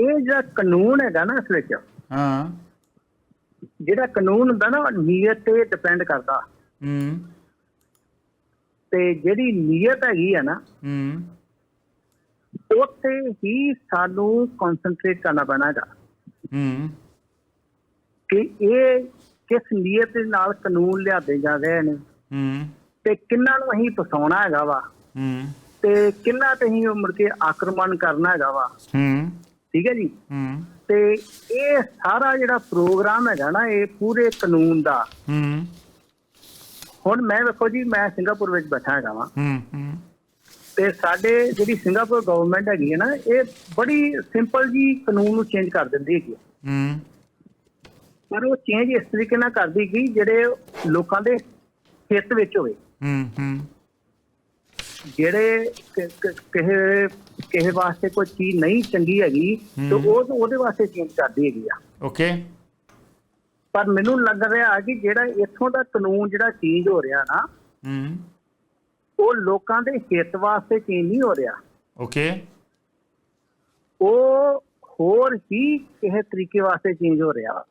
ਇਹ ਜਿਹੜਾ ਕਾਨੂੰਨ ਹੈਗਾ ਨਾ ਇਸ ਵਿੱਚ ਹਾਂ। ਜਿਹੜਾ ਕਾਨੂੰਨ ਹੁੰਦਾ ਨਾ ਨੀਅਤ ਤੇ ਡਿਪੈਂਡ ਕਰਦਾ। ਹੂੰ। ਤੇ ਜਿਹੜੀ ਨੀਅਤ ਹੈਗੀ ਆ ਨਾ ਹੂੰ। ਉੱਥੇ ਹੀ ਸਾਨੂੰ ਕਨਸੈਂਟਰੇਟ ਕਰਨਾ ਪੈਣਾ ਹੈਗਾ। ਹੂੰ। ਕਿ ਇਹ ਕਿਸ ਨੀਅਤ ਦੇ ਨਾਲ ਕਾਨੂੰਨ ਲਿਆਦੇ ਜਾ ਰਹੇ ਨੇ। ਹੂੰ। ਤੇ ਕਿੰਨਾਂ ਨੂੰ ਅਸੀਂ ਫਸਾਉਣਾ ਹੈਗਾ ਵਾ। ਹੂੰ। ਤੇ ਕਿੰਨਾ ਤੇ ਉਹ ਮੁੜ ਕੇ ਆਕਰਮਣ ਕਰਨਾ ਹੈਗਾ ਵਾ। ਹੂੰ। ਠੀਕ ਹੈ ਜੀ? ਹੂੰ। ਤੇ ਇਹ ਸਾਰਾ ਜਿਹੜਾ ਪ੍ਰੋਗਰਾਮ ਹੈਗਾ ਨਾ ਇਹ ਪੂਰੇ ਕਾਨੂੰਨ ਦਾ। ਹੂੰ। ਹੁਣ ਮੈਂ ਵੇਖੋ ਜੀ ਮੈਂ ਸਿੰਗਾਪੁਰ ਵਿੱਚ ਬੈਠਾ ਹੈਗਾ ਵਾਂ। ਹੂੰ ਹੂੰ। ਤੇ ਸਾਡੇ ਜਿਹੜੀ ਸਿੰਗਾਪੁਰ ਗਵਰਨਮੈਂਟ ਹੈਗੀ ਹੈ ਨਾ ਇਹ ਬੜੀ ਸਿੰਪਲ ਜੀ ਕਾਨੂੰਨ ਨੂੰ ਚੇਂਜ ਕਰ ਦਿੰਦੀ ਹੈਗੀ ਹੈ। ਹੂੰ। ਪਰ ਉਹ ਚੇਂਜ ਇਸ ਤਰੀਕੇ ਨਾਲ ਕਰਦੀ ਗਈ ਜਿਹੜੇ ਲੋਕਾਂ ਦੇ ਹਿੱਤ ਵਿੱਚ ਹੋਵੇ। ਹੂੰ ਹੂੰ। ਜਿਹੜੇ ਕਿਸੇ ਕਿਸੇ ਵਾਸਤੇ ਕੋਈ ਚੀਜ਼ ਨਹੀਂ ਚੰਗੀ ਹੈਗੀ ਤੇ ਉਹ ਉਹਦੇ ਵਾਸਤੇ ਚੇਂਜ ਕਰਦੀ ਹੈਗੀ ਆ। ਓਕੇ। ਪਰ ਮੈਨੂੰ ਲੱਗ ਰਿਹਾ ਕਿ ਜਿਹੜਾ ਇੱਥੋਂ ਦਾ ਕਾਨੂੰਨ ਜਿਹੜਾ ਚੇਂਜ ਹੋ ਰਿਹਾ ਨਾ ਹੂੰ। ਉਹ ਲੋਕਾਂ ਦੇ ਹਿੱਤ ਵਾਸਤੇ ਚੇਂਜ ਨਹੀਂ ਹੋ ਰਿਹਾ। ਓਕੇ। ਉਹ ਹੋਰ ਹੀ ਕਿਸੇ ਤਰੀਕੇ ਵਾਸਤੇ ਚੇਂਜ ਹੋ ਰਿਹਾ।